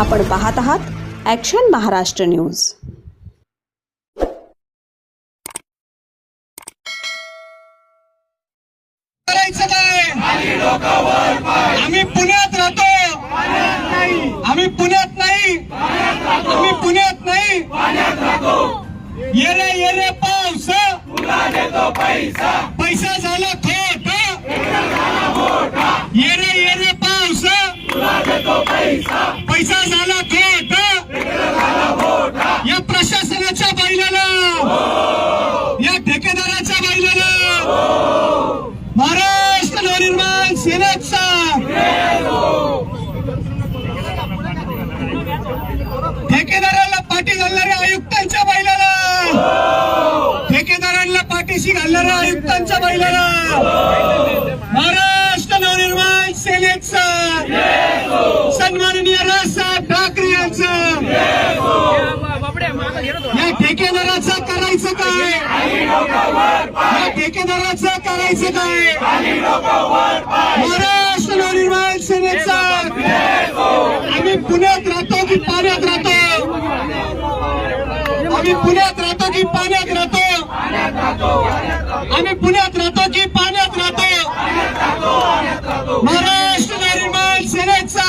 आपण पाहत आहात ॲक्शन महाराष्ट्र न्यूज करायचं काय आम्ही पुण्यात राहतो. आम्ही पुण्यात नाही. आम्ही पुण्यात नाही. ये रे ये रे पाऊस. पैसा. झाला खोट ये रे ये रे पाऊस पैसा झाला खोट या प्रशासनाच्या बैलाला या ठेकेदाराच्या बैलाला महाराष्ट्र नवनिर्माण सेनेचा. ठेकेदाराला पाठी घालणाऱ्या आयुक्तांच्या बैलाला. ठेकेदारांना पाठीशी घालणाऱ्या आयुक्तांच्या बैलाला. महाराष्ट्र नवनिर्माण सेनेचा. सन्माननीय राजसाहेब ठाकरे यांचं. या ठेकेदाराचा करायचं काय? या ठेकेदाराचं करायचं काय? महाराष्ट्र नवनिर्माण सेनेचा. आम्ही पुण्यात राहतो की पाण्यात राहतो? आम्ही पुण्यात राहतो की पाण्यात राहतो आम्ही पुण्यात राहतो की पाण्यात राहतो महाराष्ट्र नवनिर्माण सेनेचा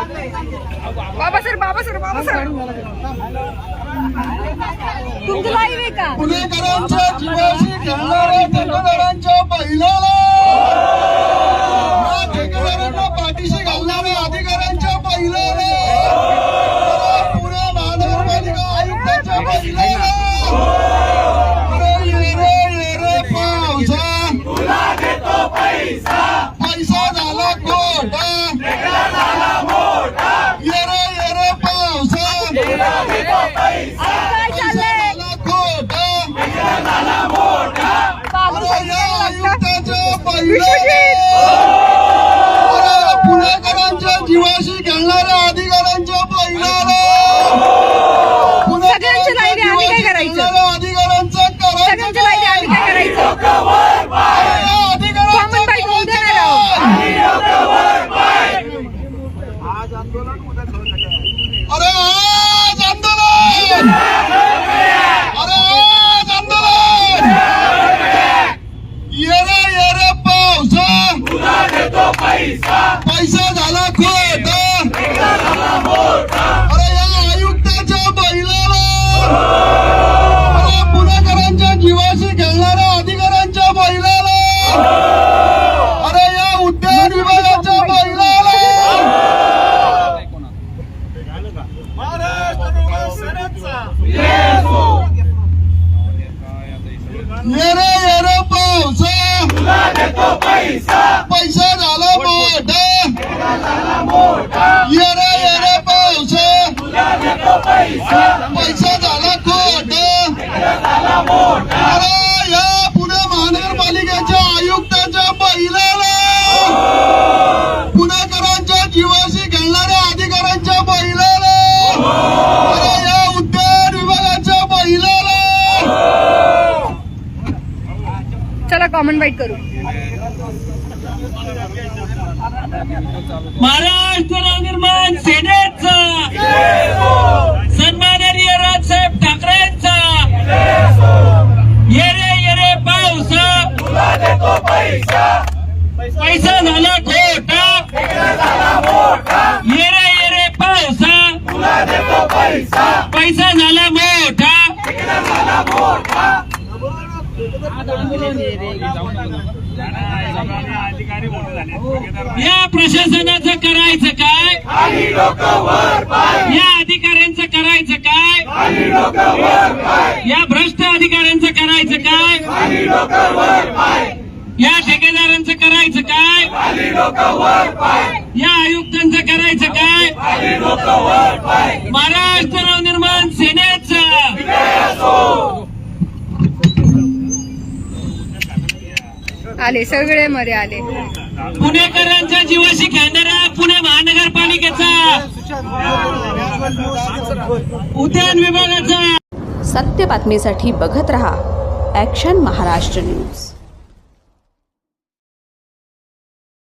बाबा सर बाबा सर बाबा सर. तुमचं लाईव्ह आहे का? पुणेकरांच्या जीवाशी खेळणाऱ्या ठेकेदारांच्या बैलाला या ठेकेदारांना पाठीशी घालणाऱ्या अधिकाऱ्यांच्या बैलाला पुणे महानगरपालिका आयुक्ताच्या बैलाला अरे ये रे ये रे पावसा पैसा झाला खोटा ये रे ये रे पावसा काय चाललंय झाला खोटा बाबू अरे या आयुक्ताच्या विश्वजित! बैलाला अरे पुणेकरांच्या जीवाशी खेळणाऱ्या अधिकाऱ्यांच्या बैलाला सगळ्यांच्या लाईनी आम्ही काय करायचं? खेळणाऱ्या अधिकाऱ्यांचा सगळ्यांच्या लाईनी आम्ही काय करायचं कॉमन बाईक होऊ दे ना राव. अरे आज आंदोलन अरे आज आंदोलन ये रे ये रे पावसा पैसा झाला खोट अरे या आयुक्ताच्या बैलाला अरे पुणेकरांच्या जीवाशी खेळणाऱ्या अधिकाऱ्यांच्या बैलाला अरे या उद्यान विभागाच्या बैलाला ये रे ये रे पावसा पैसा झाला मोठा ये रे ये रे पावसा पैसा झाला कॉमन वाईट करू. महाराष्ट्र नवनिर्माण सेनेचा. सन्माननीय राजसाहेब ठाकरेंचा. येरे येरे पावसा. पैसा झाला खोटा. येरे येरे पावसा. पैसा झाला मोठा. या प्रशासनाचं करायचं काय? या अधिकाऱ्यांचं करायचं काय? या भ्रष्ट अधिकाऱ्यांचं करायचं काय? या ठेकेदारांचं करायचं काय? या आयुक्तांचं करायचं काय? महाराष्ट्र नवनिर्माण सेनेचं. आले सगळे मध्ये आले. पुणेकरांच्या जीवाशी खेळणाऱ्या पुणे महानगरपालिकेचा. उद्यान विभागाचा. सत्य बातमीसाठी बघत रहा ॲक्शन महाराष्ट्र न्यूज